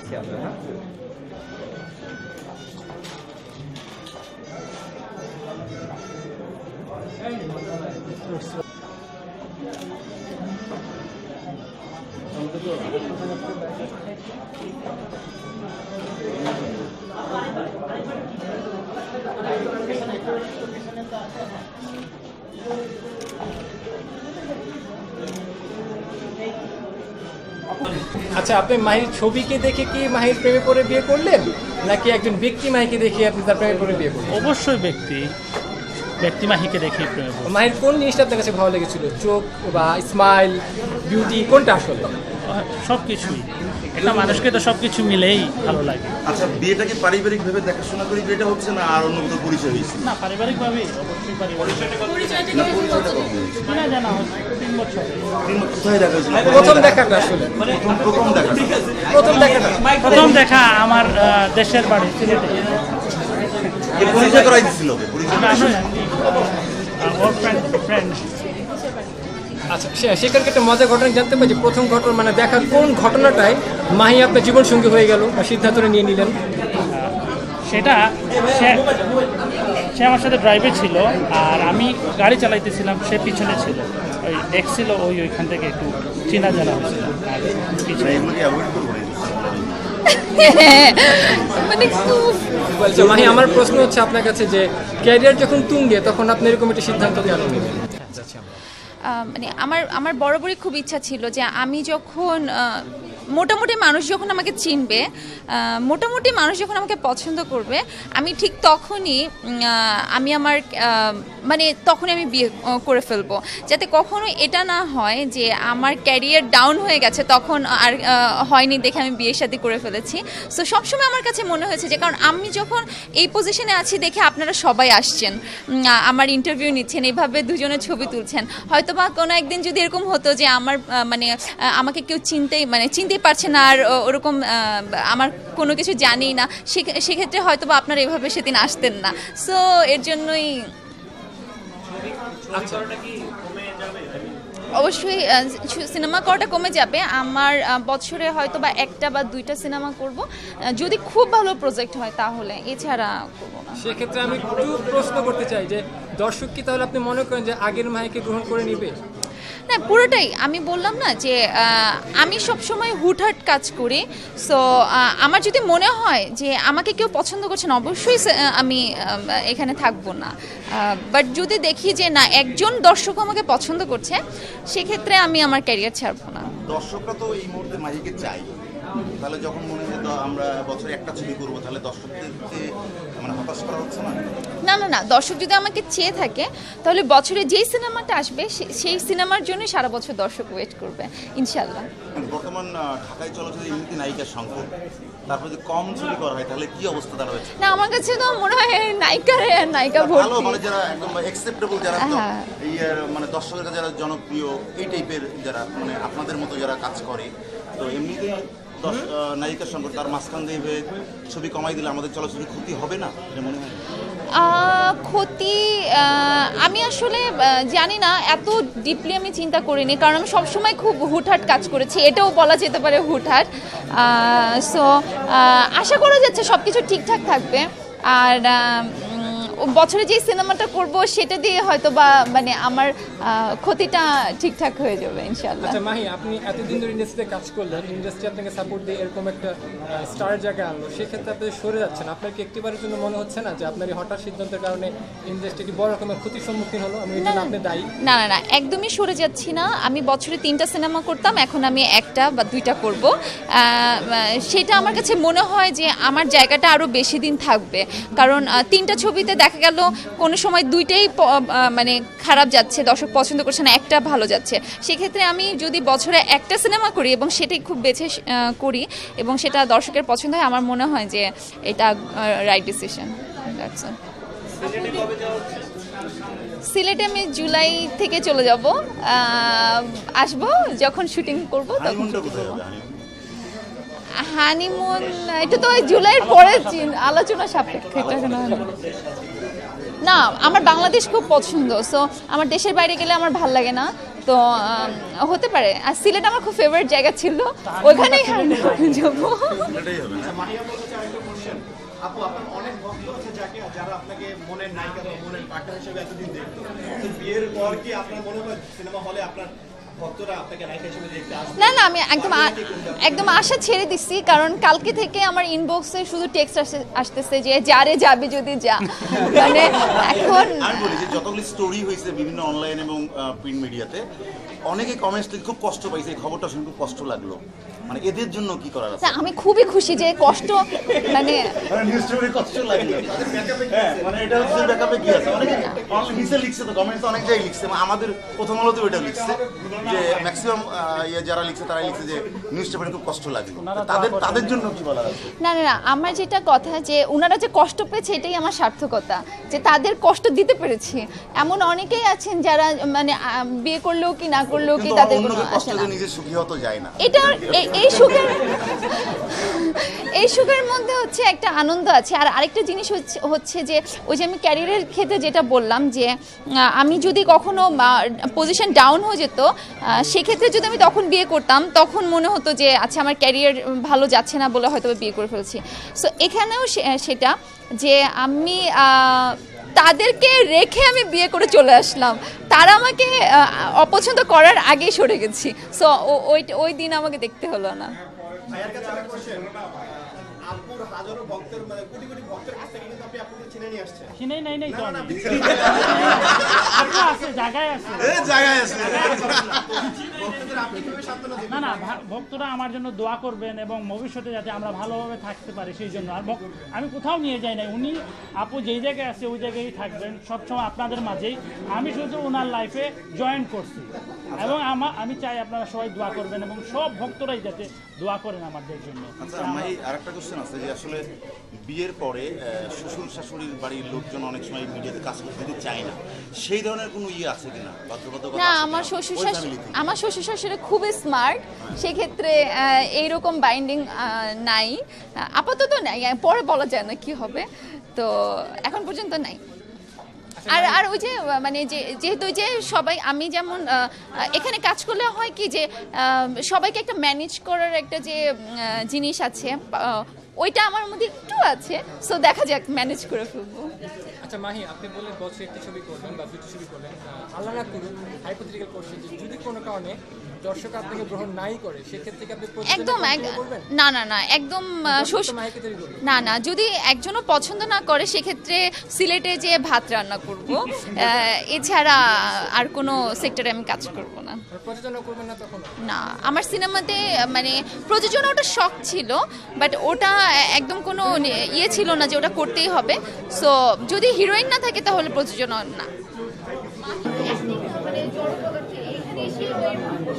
আছি আমরা হ্যাঁ আচ্ছা আপনি মাহির ছবিকে দেখে কি মাহির প্রেমে পড়ে বিয়ে করলেন? নাকি একজন ব্যক্তি মাহিকে দেখে আপনি তার প্রেমে পড়ে বিয়ে করলেন? অবশ্যই ব্যক্তি। ব্যক্তি মাহিকে দেখে প্রেমে পড়ে। মাহির কোন জিনিসটা আপনার কাছে ভালো লেগেছিল? চোখ বা স্মাইল বিউটি কোনটা আসল? সব কিছুই একটা মানুষকে তো সব কিছু মিলেই ভালো লাগে। আচ্ছা বিয়েটা কি পারিবারিক ভাবে দেখাশোনা করে বিয়েটা হচ্ছে না আর অন্য কোথাও পরিচয় হয়েছে? না পারিবারিকভাবেই অবশ্যই পারিবারিক। না পরিচয়টা? না জানা হচ্ছে তিন বছর। তিন বছর। কোথায় দেখা হয়েছিল? প্রথম দেখাটা আসলে। প্রথম প্রথম দেখা প্রথম দেখাটা। প্রথম দেখা আমার দেশের বাড়ি সিলেটে। কে পরিচয় করাই দিছিল ওকে পরিচয় আমি ফ্রেন্ড ফ্রেন্ড আচ্ছা সে- সেখানকে একটা মজার ঘটনা জানতে পারি যে প্রথম ঘটনা মানে দেখার কোন ঘটনাটায় মাহি আপনার জীবন সঙ্গী হয়ে গেল বা সিদ্ধান্তটা নিয়ে নিলেন? সেটা সে সে আমার সাথে ড্রাইভে ছিল আর আমি গাড়ি চালাইতেছিলাম সে পিছনে ছিল। ওই দেখছিল ওই ওইখান থেকে একটু চেনা জানা হয়েছিল। পিছনে। মানে মাহি আমার প্রশ্ন হচ্ছে আপনার কাছে যে ক্যারিয়ার যখন তুঙ্গে তখন আপনি এরকম একটা সিদ্ধান্ত কেন নেবেন যাচ্ছি আমরা আহ, মানে আমার আমার বরাবরই খুব ইচ্ছা ছিল যে আমি যখন মোটামুটি মানুষ যখন আমাকে চিনবে মোটামুটি মানুষ যখন আমাকে পছন্দ করবে, আমি ঠিক তখনই আমি আমার মানে তখনই আমি বিয়ে করে ফেলব। যাতে কখনো এটা না হয় যে আমার ক্যারিয়ার ডাউন হয়ে গেছে, তখন আর হয়নি দেখে আমি বিয়ে সাথে করে ফেলেছি। সো সবসময় আমার কাছে মনে হয়েছে যে, কারণ আমি যখন এই পজিশনে আছি দেখে আপনারা সবাই আসছেন আমার ইন্টারভিউ নিচ্ছেন, এভাবে দুজনের ছবি তুলছেন। হয়তো বা কোনো একদিন যদি এরকম হতো যে আমার মানে আমাকে কেউ চিনতেই মানে চিনতেই পারছে না আর ওরকম আমার কোনো কিছু জানি না সেক্ষেত্রে হয়তো বা আপনারা এভাবে সেদিন আসতেন না। সো এর জন্যই অবশ্যই সিনেমা করাটা কমে যাবে। আমার বছরে হয়তো বা একটা বা দুইটা সিনেমা করব। যদি খুব ভালো প্রজেক্ট হয় তাহলে এছাড়া করব না। সেক্ষেত্রে আমি একটু প্রশ্ন করতে চাই যে দর্শক কি তাহলে আপনি মনে করেন যে আগের মাহিকে গ্রহণ করে নিবে? না, পুরোটাই। আমি বললাম না যে আমি সবসময় হুটহাট কাজ করি। সো আমার যদি মনে হয় যে আমাকে কেউ পছন্দ করছেন অবশ্যই আমি এখানে থাকব না। বাট যদি দেখি যে না, একজন দর্শক আমাকে পছন্দ করছে, সেক্ষেত্রে আমি আমার ক্যারিয়ার ছাড়বো না। দর্শকরা তো এই মুহূর্তে মাহিকে চাই। তাহলে যখন মনে হয় আমরা বছরে একটা ছবি করব, তাহলে দর্শকদেরকে মানে না? না না দর্শক যদি আমাকে চেয়ে থাকে তাহলে বছরে যেই সিনেমাটা আসবে সেই সিনেমার জন্য সারা বছর দর্শক ওয়েট করবে ইনশাল্লাহ বর্তমান আহ, ঢাকায় চলচ্চিত্রে এমনিতে নায়িকার সংকট তারপর যদি কম ছবি করা হয় তাহলে কি অবস্থা দাঁড়াবে না আমার কাছে তো মনে হয় নায়িকার নায়িকা ভালো ভর্তি। মানে যারা একদম অ্যাকসেপ্টেবল যারা তো হ্যাঁ। এই মানে দর্শকের যারা জনপ্রিয় এই টাইপের যারা মানে আপনাদের মতো যারা কাজ করে তো এমনিতেই দশ- নায়িকার সংকট তার মাঝখান দিয়ে ছবি কমাই দিলে আমাদের চলচ্চিত্র ক্ষতি হবে না মনে হয়? ক্ষতি আমি আসলে জানি না, এত ডিপলি আমি চিন্তা করিনি, কারণ আমি সবসময় খুব হুটহাট কাজ করেছি, এটাও বলা যেতে পারে হুটহাট সো আশা করা যাচ্ছে সব কিছু ঠিকঠাক থাকবে, আর বছরে যে সিনেমাটা করব সেটা দিয়ে হয়তো বা মানে আমার ক্ষতিটা ঠিকঠাক হয়ে যাবে ইনশাল্লাহ আচ্ছা মাহি আপনি এতদিন ধরে ইন্ডাস্ট্রিতে কাজ করলেন ইন্ডাস্ট্রি আপনাকে সাপোর্ট দিয়ে এরকম একটা স্টার জায়গায় আনলো সেক্ষেত্রে আপনি সরে যাচ্ছেন। আপনার কি একটিবারের জন্য মনে হচ্ছে না যে আপনার এই হঠাৎ সিদ্ধান্তের কারণে ইন্ডাস্ট্রি বড় রকমের ক্ষতির সম্মুখীন হলো? আমি জন্য আপনি দায়ী। না না না একদমই সরে যাচ্ছি না। আমি বছরে তিনটা সিনেমা করতাম এখন আমি একটা বা দুইটা করব। সেটা আমার কাছে মনে হয় যে আমার জায়গাটা আরও বেশি দিন থাকবে। কারণ তিনটা ছবিতে দেখা গেল কোনো সময় দুইটাই মানে খারাপ যাচ্ছে দর্শক পছন্দ করছে না একটা ভালো যাচ্ছে। সেক্ষেত্রে আমি যদি বছরে একটা সিনেমা করি এবং সেটাই খুব বেছে করি এবং সেটা দর্শকের পছন্দ হয় আমার মনে হয় যে এটা রাইট ডিসিশন দ্যাটস সিলেটে আমি জুলাই থেকে চলে যাব। আসব যখন শুটিং করব তখন হানিমুন এটা তো জুলাইয়ের পরে চিন- আলোচনা সাপেক্ষে? না আমার বাংলাদেশ খুব পছন্দ সো আমার দেশের বাইরে গেলে আমার ভালো লাগে না। তো হতে পারে। আর সিলেট আমার খুব ফেভারিট জায়গা ছিল। ওখানেই যাব। আপু আপনার অনেক ভক্ত আছে যাকে যারা আপনাকে মনের নায়িকা বা মনের পার্টনার হিসেবে এতদিন দেখতো। তো বিয়ের পর কি আপনার মনে হয় সিনেমা হলে আপনার না না আমি একদম একদম আশা ছেড়ে দিচ্ছি কারণ কালকে থেকে আমার ইনবক্সে শুধু টেক্সট আসতেছে যে যারে যাবে যদি যা। মানে এখন আর বলি যে যতগুলি স্টোরি হয়েছে বিভিন্ন অনলাইন এবং প্রিন্ট মিডিয়াতে অনেকে কমেন্টস খুব কষ্ট পাইছে এই খবরটা শুনে খুব কষ্ট লাগল। মানে এদের জন্য কি করার আছে? আমি খুবই খুশি যে কষ্ট মানে মানে নিউজ পেপারে কষ্ট লাগল। হ্যাঁ মানে এটা হচ্ছে ব্যাকআপে কি আছে? অনেকে নিচে লিখছে তো কমেন্টস অনেক জায়গায় লিখছে। মানে আমাদের প্রথম আলোতেও এটা লিখছে যে ম্যাক্সিমাম ইয়ে যারা লিখছে তারা লিখছে যে নিউজ পেপারে খুব কষ্ট লাগল। তাদের তাদের জন্য কি বলার আছে? না না না আমার যেটা কথা যে ওনারা যে কষ্ট পেয়েছে এটাই আমার সার্থকতা যে তাদের কষ্ট দিতে পেরেছি। এমন অনেকেই আছেন যারা মানে বিয়ে করলেও কি না করলেও কি তাদের কোনো আসে না। নিজে সুখী হতে যায় না। এটা এই- সুখের এই সুখের মধ্যে হচ্ছে একটা আনন্দ আছে। আর আরেকটা জিনিস হচ্ছে হচ্ছে যে ওই যে আমি ক্যারিয়ারের ক্ষেত্রে যেটা বললাম যে আমি যদি কখনো পজিশন ডাউন হয়ে যেত সেক্ষেত্রে যদি আমি তখন বিয়ে করতাম তখন মনে হতো যে আচ্ছা আমার ক্যারিয়ার ভালো যাচ্ছে না বলে হয়তো বিয়ে করে ফেলছি। সো এখানেও সে- সেটা যে আমি তাদেরকে রেখে আমি বিয়ে করে চলে আসলাম। তারা আমাকে অপছন্দ করার আগেই সরে গেছি। সো ওই ওই দিন আমাকে দেখতে হলো না। আপুর হাজারো ভক্তের মানে কোটি কোটি ভক্তের কিন্তু আপনি আপুকে নিয়ে আসছেন কিনেই নাই নাই তো আছে জায়গায় আছে। জায়গায় আছে। ভক্তদের আপনি কীভাবে সান্ত্বনা দেবেন। না না ভক্তরা আমার জন্য দোয়া করবেন এবং ভবিষ্যতে যাতে আমরা ভালোভাবে থাকতে পারি সেই জন্য। আর আমি কোথাও নিয়ে যাই নাই। উনি আপু যেই জায়গায় আছে ওই জায়গায় থাকবেন সবসময় আপনাদের মাঝেই। আমি শুধু ওনার লাইফে জয়েন করছি। এবং আমা- আমি চাই আপনারা সবাই দোয়া করবেন এবং সব ভক্তরাই যাতে দোয়া করেন আমাদের জন্য। আচ্ছা আমার আরেকটা কোশ্চেন আছে যে আসলে বিয়ের পরে শ্বশুর শাশুড়ির বাড়ির লোকজন অনেক সময় মিডিয়াতে কাজ করতে দিতে চায় না। সেই ধরনের কোনো ইয়ে আছে কিনা? বাধ্যবাধকতা না আমার? শ্বশুর শাশুড়ি আমার শ্বশুর শাশুড়ি খুবই স্মার্ট সেক্ষেত্রে এইরকম বাইন্ডিং নাই। আপাতত নাই। পরে বলা যায় না কি হবে। তো এখন পর্যন্ত নাই। আর আর ওই যে মানে যে যেহেতু ওই যে সবাই আমি যেমন এখানে কাজ করলে হয় কি যে সবাইকে একটা ম্যানেজ করার একটা যে জিনিস আছে ওইটা আমার মধ্যে একটু আছে সো দেখা যাক ম্যানেজ করে ফেলব। আচ্ছা মাহি, আপনি বললেন বছরে একটি ছবি করবেন বা দুটি ছবি করবেন আল্লাহ না করুন হাইপোথেটিক্যাল কোশ্চেন যদি কোনো কারণে দর্শক আপনাকে গ্রহণ নাই করে সেক্ষেত্রে কি আপনি একদম এক- না না না একদম না না যদি একজনও পছন্দ না করে সেক্ষেত্রে সিলেটে যে ভাত রান্না করব এছাড়া আর কোনো সেক্টরে আমি কাজ করব না। না আমার সিনেমাতে মানে প্রযোজনা ওটা শখ ছিল বাট ওটা একদম কোনো ইয়ে ছিল না যে ওটা করতেই হবে। সো যদি হিরোইন না থাকে তাহলে প্রযোজনা না।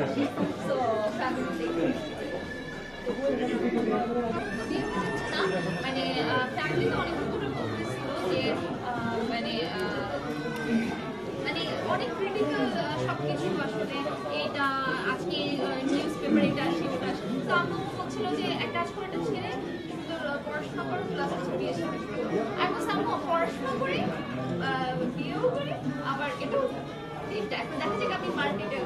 মানে মানে মানে এটা আজকে নিউজ পেপার এটা যে একটা কাজ করে এটা ছেড়ে পড়াশোনা করো প্লাস হচ্ছে বিয়ে শাদী আমি আম্মু পড়াশোনা করি বিয়েও করি আবার এটাও দেখা যাক আমি মার্কেটে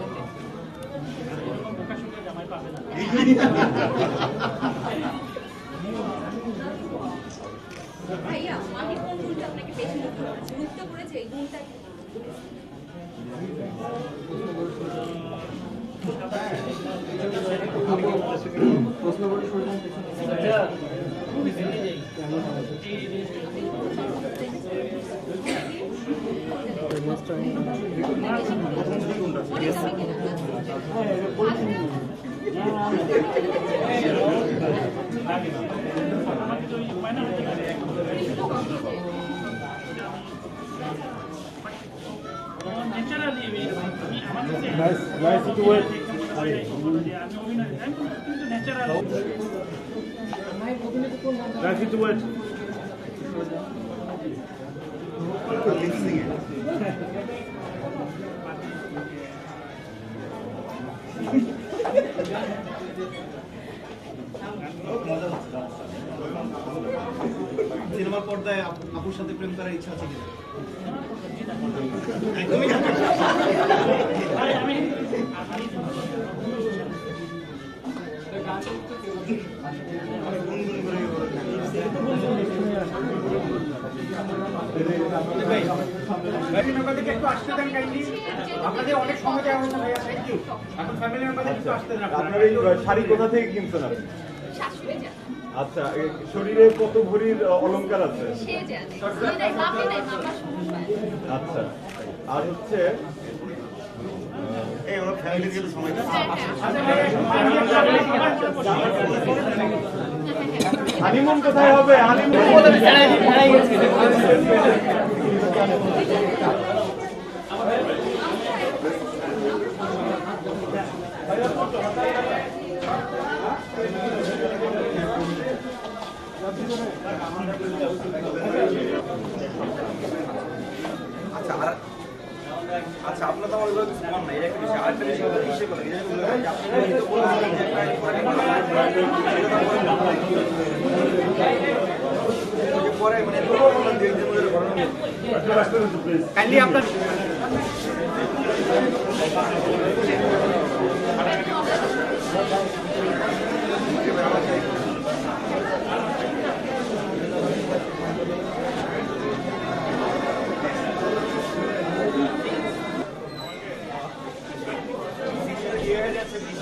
ভাইয়া মাহি আপনাকে বেশি মুগ্ধ করেছে এই গুণটা মাইনরিটি ন্যাচারালি আমার কাছে আমি অভিনয় কিন্তু পর্দায় আপুর সাথে প্রেম করার ইচ্ছা আছে কিনা? একদমই না একটু আসতে দেন কাইন্ডলি আপনাদের অনেক সময় দেওয়া হয়েছে ভাইয়া এখন ফ্যামিলি মেম্বারদের একটু আসতে দেন আপনার। এই শাড়ি কোথা থেকে কিনছেন আপনি? আচ্ছা এই শরীরে কত ভরির আহ, অলংকার আছে। আচ্ছা। আর হচ্ছে ফ্যামিলি গেলে হানিমুন কোথায় হবে? হানিমুন। আচ্ছা আচ্ছা আপনার তো আমার ওইভাবে কিছু এটা একটা বিষয় আরেকটা বিষয় হলো ইসে করে এই যে আপনি তো বলেছিলেন যে একটা আইডি করে ওই যে পরে মানে দুই ধরে ঘটনা কাইন্ডলি আপনার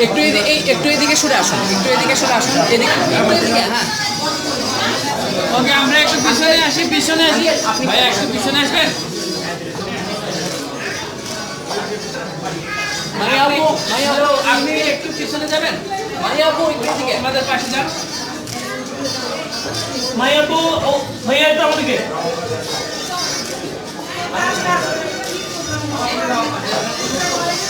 একটু এই একটু এদিকে সরে আসুন একটু এদিকে সরে আসুন এদিকে হ্যাঁ। ওকে আমরা একটু পিছনে আসি পিছনে আসি। ভাইয়া একটু পিছনে আসবেন? আপনি একটু পিছনে যাবেন? মায়া আপু একটু এদিকে। আমাদের পাশে যান। মায়াবু ও ভাইয়া একটু আমাদেরকে Thank